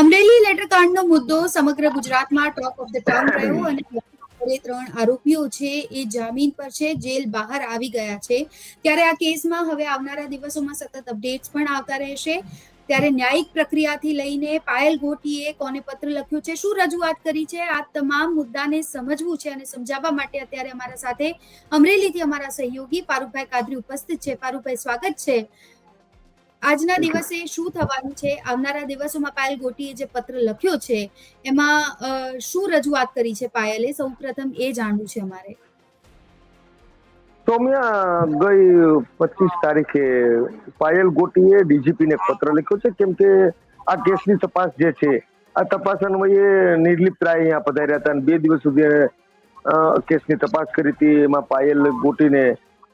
Amreli letter કાંડનો મુદ્દો સમગ્ર ગુજરાતમાં ટોપ ઓફ ધ ટાઉન રહ્યો અને ત્રણ આરોપીઓ છે એ જામીન પર છે, જેલ બહાર આવી ગયા છે. ત્યારે આ કેસમાં હવે આવનારા દિવસોમાં સતત અપડેટ્સ પણ આવતા રહેશે. ત્યારે ન્યાયિક પ્રક્રિયાથી લઈને પાયલ ગોટીએ કોને પત્ર લખ્યો છે, શું રજૂઆત કરી છે, આ તમામ મુદ્દાને સમજવું છે અને સમજાવવા માટે અત્યારે અમારા સાથે અમરેલીથી અમારા સહયોગી પારુભાઈ કાદરી ઉપસ્થિત છે. પારુભાઈ સ્વાગત છે. આજના દિવસે શું થવાનું છે? આવનારા દિવસોમાં પાયલ ગોટીએ જે પત્ર લખ્યો છે, એમાં શું રજૂઆત કરી છે પાયલે? સૌ પ્રથમ એ જાણવું છે અમારે. સૌમ્યા, ગઈ પચીસ તારીખે પાયલ ગોટીએ ડીજીપી ને પત્ર લખ્યો છે, કેમ કે આ કેસની તપાસ જે છે, આ તપાસ અન્વયે નિર્લિપ્ત રાય અહીંયા પધાર્યા હતા અને બે દિવસ સુધી કેસની તપાસ કરી હતી. એમાં પાયલ ગોટીને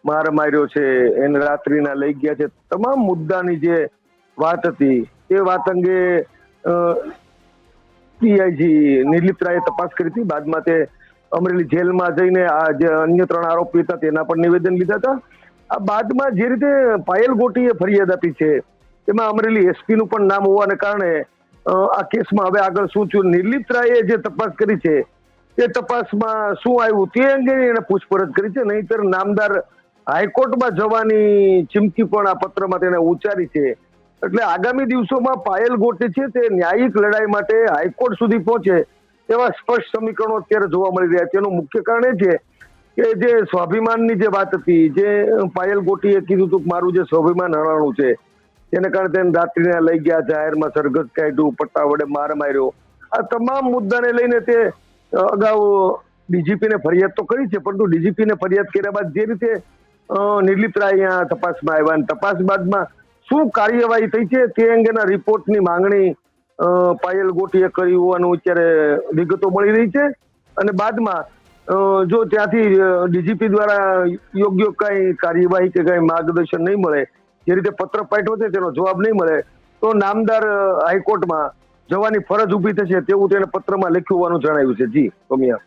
માર માર્યો છે, એને રાત્રિના લઈ ગયા છે. તમામ મુદ્દાની જે વાત હતી, એ વાત અંગે પીઆઈજી નિર્લિપ્ત તપાસ કરી હતી. બાદમાં તે અમરેલી જેલમાં જઈને આ જે અન્ય ત્રણ આરોપી હતા, તેના પણ નિવેદન લીધા હતા. આ બાદમાં જે રીતે પાયલ ગોટીએ ફરિયાદ આપી છે એમાં અમરેલી એસપી નું પણ નામ હોવાને કારણે આ કેસમાં હવે આગળ શું થયું? નિર્લિપ્ત રાયે જે તપાસ કરી છે એ તપાસમાં શું આવ્યું તે અંગેની એને પૂછપરછ કરી છે. નહીતર નામદાર હાઈકોર્ટમાં જવાની ચીમકી પણ આ પત્રમાં તેને ઉચ્ચારી છે. એટલે આગામી દિવસોમાં પાયલ ગોટી છે તે ન્યાયિક લડાઈ માટે હાઈકોર્ટ સુધી પહોંચે તેવા સ્પષ્ટ સમીકરણો અત્યારે જોવા મળી રહ્યા છે. એનું મુખ્ય કારણ એ છે કે જે સ્વાભિમાનની જે વાત હતી, જે પાયલ ગોટીએ કીધું હતું કે મારું જે સ્વાભિમાન હરાણું છે તેને કારણે તેને રાત્રિને લઈ ગયા, જાહેરમાં સરઘસ કાઢ્યું, પટ્ટા વડે માર માર્યો. આ તમામ મુદ્દાને લઈને તે અગાઉ ડીજીપીને ફરિયાદ તો કરી છે, પરંતુ ડીજીપીને ફરિયાદ કર્યા બાદ જે રીતે અ, નિર્લિપ્ત રાય અહીંયા તપાસમાં આવ્યા અને તપાસ બાદમાં શું કાર્યવાહી થઈ છે તે અંગેના રિપોર્ટની માંગણી પાયલ ગોટીએ કરી હોવાનું અત્યારે વિગતો મળી રહી છે. અને બાદમાં જો ત્યાંથી ડીજીપી દ્વારા યોગ્ય કઈ કાર્યવાહી કે કઈ માર્ગદર્શન નહીં મળે જે રીતે પત્ર પાઠવો છે તેનો જવાબ નહીં મળે તો નામદાર હાઈકોર્ટમાં જવાની ફરજ ઊભી થશે તેવું તેને પત્રમાં લખ્યું હોવાનું જણાવ્યું છે. જી સોમિયા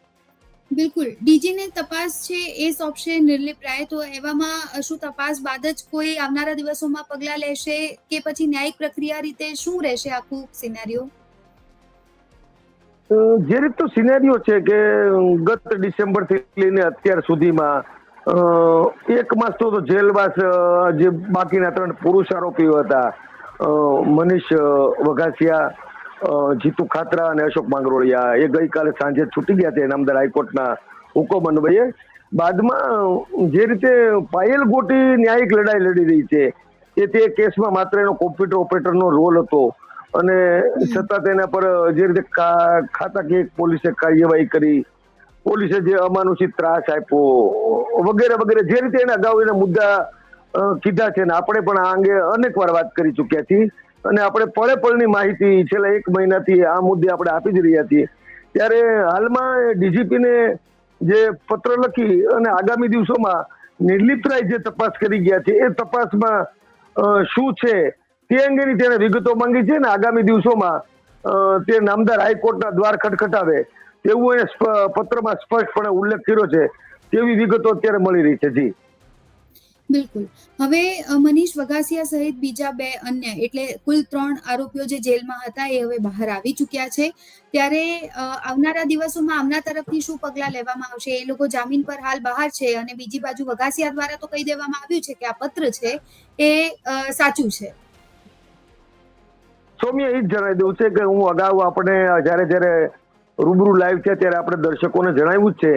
બિલકુલ. ડીજીને તપાસ છે એ સોંપશે નિર્લિપ તો એવામાં શું તપાસ બાદ જ કોઈ આવનારા દિવસોમાં પગલાં લેશે કે પછી ન્યાયિક પ્રક્રિયા રીતે શું રહેશે આખું સિનારીઓ જે રીતનો સિનેરિયો છે કે ગત ડિસેમ્બરથી લઈને અત્યાર સુધીમાં એક માસ તો જેલવાસ જે બાકીના ત્રણ પુરુષ આરોપીઓ હતા મનીષ વઘાસિયા જીતુ ખાતરા અને અશોક માંગરોળિયા એ ગઈકાલે સાંજે છૂટી ગયા છે નામદાર હાઈકોર્ટના હુકમ અન્વયે. બાદમાં જે રીતે પાયલ ગોટી ન્યાયિક લડાઈ લડી રહી છે, એ તે કેસમાં માત્ર એનો કોમ્પ્યુટર ઓપરેટરનો રોલ હતો અને છતાં તેના પર જે રીતે ખાતાકીય પોલીસે કાર્યવાહી કરી, પોલીસે જે અમાનુષિત ત્રાસ આપ્યો, વગેરે વગેરે જે રીતે એને અગાઉ એના મુદ્દા કીધા છે ને, આપણે પણ આ અંગે અનેક વાર વાત કરી ચૂક્યા છીએ. અને આપણે પળે પળની માહિતી છેલ્લા એક મહિનાથી આ મુદ્દે આપણે આપી જ રહ્યા છીએ. ત્યારે હાલમાં ડીજીપીને જે પત્ર લખી અને આગામી દિવસોમાં નિર્લિપ્તરાય જે તપાસ કરી ગયા છે, એ તપાસમાં શું છે તે અંગેની તેને વિગતો માંગી છે ને આગામી દિવસોમાં તે નામદાર હાઈકોર્ટના દ્વાર ખટખટાવે તેવું એ પત્રમાં સ્પષ્ટપણે ઉલ્લેખ કર્યો છે તેવી વિગતો અત્યારે મળી રહી છે. જી. બિલકુલ. હવે મનીષ વઘાસિયા સહિત બીજા બે અન્ય, એટલે કુલ ત્રણ આરોપીઓ જે જેલમાં હતા, એ હવે બહાર આવી ચૂક્યા છે. ત્યારે આવનારા દિવસોમાં આમના તરફથી શું પગલાં લેવામાં આવશે? એ લોકો જામીન પર હાલ બહાર છે અને બીજી બાજુ વઘાસિયા દ્વારા તો કહી દેવામાં આવ્યું છે કે આ પત્ર છે, એ સાચું છે. સૌમ્ય, એ જ જણાવી દઉં છે કે હું અગાઉ આપણે, જ્યારે જ્યારે રૂબરૂ લાઈવ છે, ત્યારે આપણે દર્શકોને જણાવ્યું છે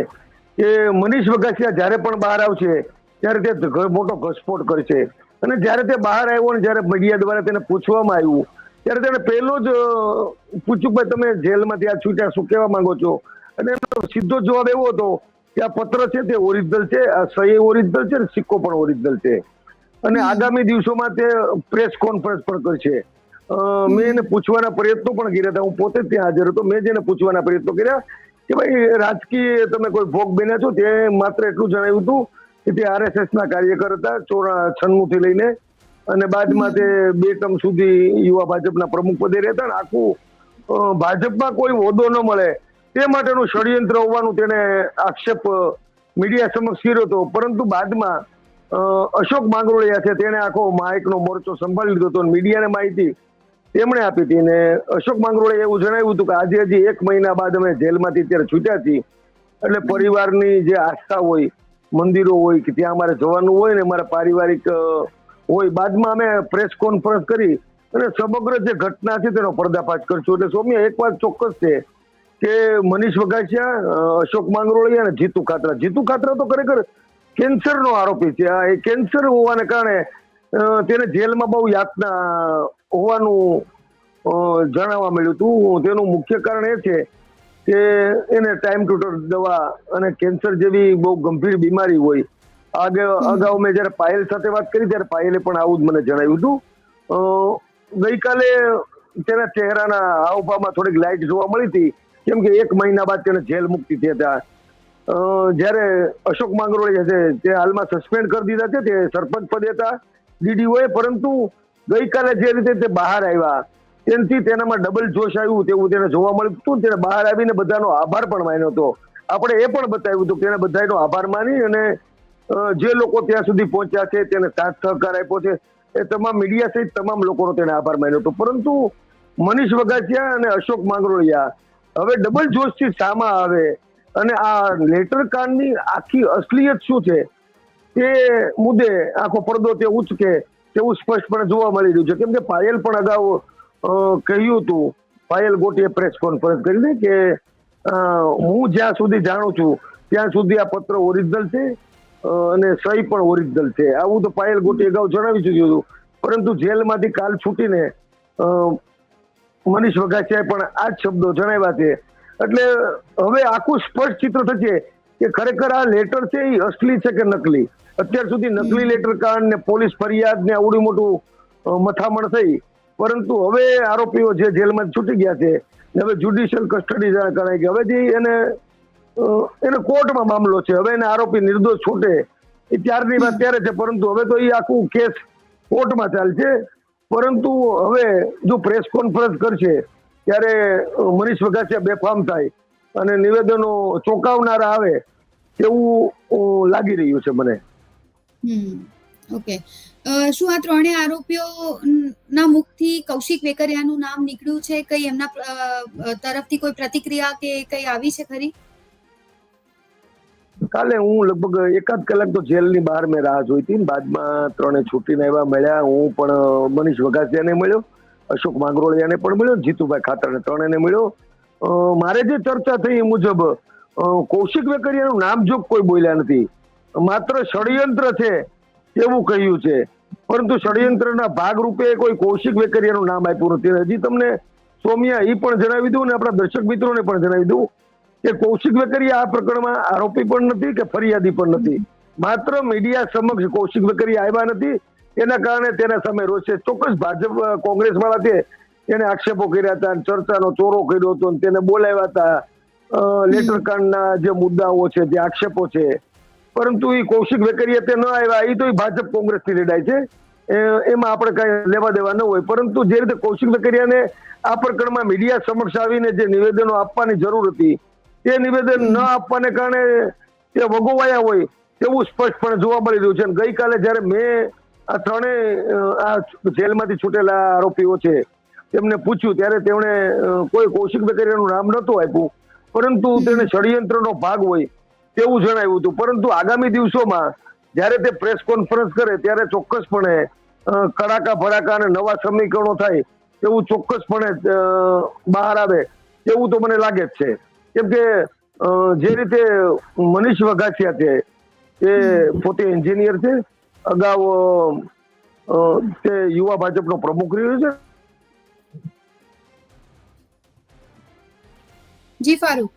કે મનીષ વગાસિયા જ્યારે પણ બહાર આવશે ત્યારે તે મોટો ઘસફોટ કરશે અને જ્યારે તે બહાર આવ્યો અને જ્યારે મીડિયા દ્વારા તેને પૂછવામાં આવ્યું ત્યારે તેને પહેલો જ પૂછ્યું કે તમે જેલમાંથી આ છૂટ્યા શું કહેવા માંગો છો? અને એનો સીધો જવાબ એવો હતો કે આ પત્ર છે તે ઓરિજિનલ છે આ સહી ઓરિજિનલ છે ને સિક્કો પણ ઓરિજિનલ છે. અને આગામી દિવસોમાં તે પ્રેસ કોન્ફરન્સ પણ કરશે. મેં એને પૂછવાના પ્રયત્નો પણ કર્યા હતા. હું પોતે ત્યાં હાજર હતો. મેં જ એને પૂછવાના પ્રયત્નો કર્યા કે ભાઈ રાજકીય તમે કોઈ ભોગ બન્યા છો? તે માત્ર એટલું જણાવ્યું હતું કે તે આરએસએસ ના કાર્યકર હતા, ચોરા છન્નું થી લઈને, અને બાદમાં તે બે ટર્મ સુધી યુવા ભાજપના પ્રમુખ પદે રહેતા ને આખું ભાજપમાં કોઈ હોદ્દો ન મળે, તે માટેનું ષડયંત્ર હોવાનું તેને આક્ષેપ મીડિયા સમક્ષ કર્યો હતો. પરંતુ બાદમાં અશોક માંગરોળિયા છે તેણે આખો માઇકનો મોરચો સંભાળી લીધો હતો મીડિયાને માહિતી તેમણે આપી હતી. ને અશોક માંગરોળે એવું જણાવ્યું હતું કે આજે હજી એક મહિના બાદ અમે જેલમાંથી અત્યારે છૂટ્યા છીએ. એટલે પરિવારની જે આસ્થા હોય મંદિરો હોય કે ત્યાં અમારે જવાનું હોય ને અમારે પારિવારિક હોય, બાદમાં અમે પ્રેસ કોન્ફરન્સ કરી અને સમગ્ર જે ઘટના છે તેનો પર્દાફાશ કરશું. એટલે સૌમ્ય એક વાત ચોક્કસ છે કે મનીષ વઘાસિયા અશોક માંગરોળિયા અને જીતુ ખાતરા. જીતુ ખાતરા તો ખરેખર કેન્સરનો આરોપી છે. આ એ કેન્સર હોવાને કારણે તેને જેલમાં બહુ યાતના હોવાનું જણાવવા મળ્યું હતું. તેનું મુખ્ય કારણ એ છે કે એને ટાઈમ ટુ દવા અને કેન્સર જેવી બહુ ગંભીર બીમારી હોય. આગે અગાઉ મેં જ્યારે પાયલ સાથે વાત કરી ત્યારે પાયલે પણ આવું જ મને જણાવ્યું હતું. ગઈકાલે તેના ચહેરાના હાવભાવમાં થોડીક લાઇટ જોવા મળી હતી. કેમ કે એક મહિના બાદ તેને જેલ મુક્તિ થયા હતા. જ્યારે અશોક માંગરોળી છે તે હાલમાં સસ્પેન્ડ કરી દીધા છે તે સરપંચ પદે હતા ડીડીઓએ પરંતુ ગઈકાલે જે રીતે તે બહાર આવ્યા તેનાથી તેનામાં ડબલ જોશ આવ્યું તેવું તેને જોવા મળ્યું. હતું તેને બહાર આવીને બધાનો આભાર પણ માન્યો હતો. આપણે એ પણ બતાવ્યું હતું કે એને બધાનો આભાર માની અને જે લોકો ત્યાં સુધી પહોંચ્યા છે તેને સાથ સહકાર આપ્યો છે. એ તમામ મીડિયા સહિત તમામ લોકોનો તેને આભાર માન્યો હતો. પરંતુ મનીષ વગાસિયા અને અશોક માંગરોળિયા હવે ડબલ જોશથી સામા આવે અને આ લેટર કાંડની આખી અસલિયત શું છે તે મુદ્દે આખો પડદો તે ઉચકે તેવું સ્પષ્ટપણે જોવા મળી રહ્યું છે. કેમ કે પાયલ પણ અગાઉ કહ્યું હતું પાયલ ગોટીએ પ્રેસ કોન્ફરન્સ કરીને કે હું જ્યાં સુધી જાણું છું ત્યાં સુધી આ પત્ર ઓરિજિનલ છે અને સહી પણ ઓરિજિનલ છે. આવું તો પાયલ ગોટી અગાઉ જણાવી ચૂક્યું હતું. પરંતુ જેલમાંથી કાલ છૂટીને મનીષ વઘાસિયાએ પણ આ જ શબ્દો જણાવ્યા છે. એટલે હવે આખું સ્પષ્ટ ચિત્ર થશે કે ખરેખર આ લેટર છે એ અસલી છે કે નકલી? અત્યાર સુધી નકલી લેટર કાંડ ને પોલીસ ફરિયાદ ને આવડું મોટું મથામણ થઈ. પરંતુ હવે આરોપીઓ જે જેલમાં છૂટી ગયા છે હવે જ્યુડિશિયલ કસ્ટડી કરાય કે હવે જે એને એને કોર્ટમાં મામલો છે. હવે એને આરોપી નિર્દોષ છૂટે એ ત્યારની વાત ત્યારે છે. પરંતુ હવે તો એ આખું કેસ કોર્ટમાં ચાલશે. પરંતુ હવે જો પ્રેસ કોન્ફરન્સ કરશે, ત્યારે મનીષ વઘાસિયા બેફામ થાય અને નિવેદનો ચોંકાવનારા આવે તેવું લાગી રહ્યું છે મને. હમ. ઓકે શું આ ત્રણેય આરોપીઓ ન- ના મુખથી કૌશિક વેકરિયાનું નામ નીકળ્યું છે? કઈ એમના તરફથી કોઈ પ્રતિક્રિયા કે કઈ આવી છે ખરી? કાલે હું લગભગ એકાદ કલાક તો જેલની બહાર મેં રાહ જોઈ હતી બાદમાં ત્રણે છૂટીને આવ્યા, મળ્યા. હું પણ મનીષ વઘાસિયાને મળ્યો, અશોક માંગરોળિયાને પણ મળ્યો જીતુભાઈ ખાતરને ત્રણેને મળ્યો. મારે જે ચર્ચા થઈ એ મુજબ કૌશિક વેકરિયાનું નામ જો કોઈ બોલ્યા નથી. માત્ર ષડયંત્ર છે. તેવું કહ્યું છે. પરંતુ ષડયંત્રના ભાગરૂપે કોઈ કૌશિક વેકરિયાનું નામ આપ્યું નથી. હજી તમને સોમિયા એ પણ જણાવી દઉં અને આપણા દર્શક મિત્રોને પણ જણાવી દઉં કે કૌશિક વેકરિયા આ પ્રકરણમાં આરોપી પણ નથી કે ફરિયાદી પણ નથી. માત્ર મીડિયા સમક્ષ કૌશિક વેકરિયા આવ્યા નથી. એના કારણે તેના સામે રોષે ચોક્કસ ભાજપ કોંગ્રેસ વાળા છે તેને આક્ષેપો કર્યા હતા ચર્ચાનો ચોરો કર્યો હતો તેને બોલાવ્યા હતા. અ, લેટર કાંડના જે મુદ્દાઓ છે જે આક્ષેપો છે પરંતુ એ કૌશિક વેકરિયા તે ન આવ્યા. એ તો એ ભાજપ કોંગ્રેસથી લડાય છે. એમાં આપણે કઈ લેવા દેવા ન હોય. પરંતુ જે રીતે કૌશિક વેકરિયાને આ પ્રકરણમાં મીડિયા સમક્ષ આવીને જે નિવેદનો આપવાની જરૂર હતી, તે નિવેદન ન આપવાને કારણે તે વગોવાયા હોય તેવું સ્પષ્ટપણે જોવા મળી રહ્યું છે. અને ગઈકાલે જ્યારે મેં આ ત્રણેય આ જેલમાંથી છૂટેલા આરોપીઓ છે, તેમને પૂછ્યું, ત્યારે તેમણે કોઈ કૌશિક વેકરિયાનું નામ નહોતું આપ્યું. પરંતુ તેને ષડયંત્રનો ભાગ હોય તેવું જણાવ્યું હતું. પરંતુ આગામી દિવસોમાં જ્યારે તે પ્રેસ કોન્ફરન્સ કરે ત્યારે ચોક્કસપણે કડાકા ભડાકા અને નવા સમીકરણો થાય તેવું ચોક્કસપણે બહાર આવે તેવું તો મને લાગે જ છે. કેમ કે જે રીતે મનીષ વઘાસિયા છે, એ પોતે એન્જિનિયર છે. અગાઉ તે યુવા ભાજપનો પ્રમુખ રહ્યો છે. જી, ફારૂક.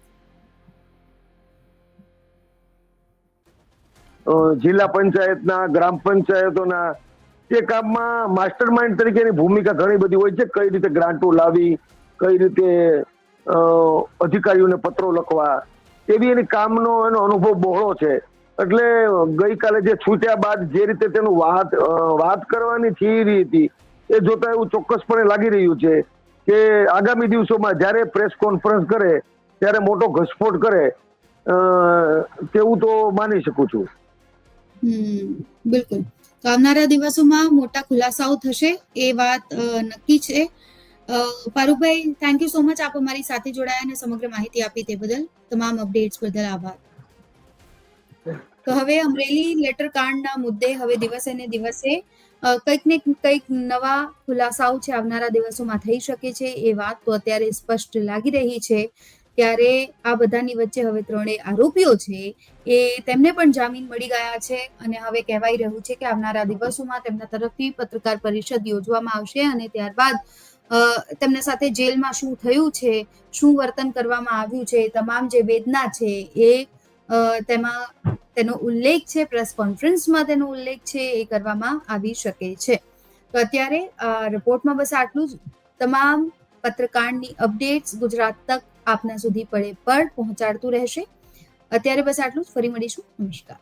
જિલ્લા પંચાયતના, ગ્રામ પંચાયતોના તે કામમાં માસ્ટર માઇન્ડ તરીકેની ભૂમિકા ઘણી બધી હોય છે. કઈ રીતે ગ્રાન્ટો લાવી, કઈ રીતે અધિકારીઓને પત્રો લખવા, એવી એની કામનો એનો અનુભવ બહોળો છે. એટલે ગઈકાલે જે છૂટ્યા બાદ જે રીતે તેનું વાત વાત કરવાની થિયરી હતી, એ જોતા એવું ચોક્કસપણે લાગી રહ્યું છે કે આગામી દિવસોમાં જ્યારે પ્રેસ કોન્ફરન્સ કરે, ત્યારે મોટો ઘસફોટ કરે તેવું તો માની શકું છું. બિલકુલ. તો આવનારા દિવસોમાં મોટા ખુલાસાઓ થશે એ વાત નક્કી છે. Parubhai thank you so much આપ અમારી સાથે જોડાયા અને સમગ્ર માહિતી આપી તે બદલ તમામ અપડેટ્સ બદલ આભાર. તો હવે અમરેલી લેટર કાંડના મુદ્દે હવે દિવસે ને દિવસે કંઈક ને કંઈક નવા ખુલાસાઓ છે આવનારા દિવસોમાં થઈ શકે છે એ વાત તો અત્યારે સ્પષ્ટ લાગી રહી છે. ત્યારે આ બધાની વચ્ચે હવે ત્રણેય આરોપીઓ છે, એ તેમને પણ જામીન મળી ગયા છે અને હવે કહેવાઈ રહ્યું છે કે આવનારા દિવસોમાં તેમના તરફથી પત્રકાર પરિષદ યોજવામાં આવશે અને ત્યારબાદ તેમના સાથે જેલમાં શું થયું છે, શું વર્તન કરવામાં આવ્યું છે તમામ જે વેદના છે એ તેમાં તેનો ઉલ્લેખ છે, પ્રેસ કોન્ફરન્સમાં તેનો ઉલ્લેખ છે, એ કરવામાં આવી શકે છે. તો અત્યારે રિપોર્ટમાં બસ આટલું જ. તમામ પત્રકારની અપડેટ્સ ગુજરાત તક આપના સુધી પડે પળ પહોંચાડતું રહેશે. અત્યારે બસ આટલું જ. ફરી મળીશું. નમસ્કાર.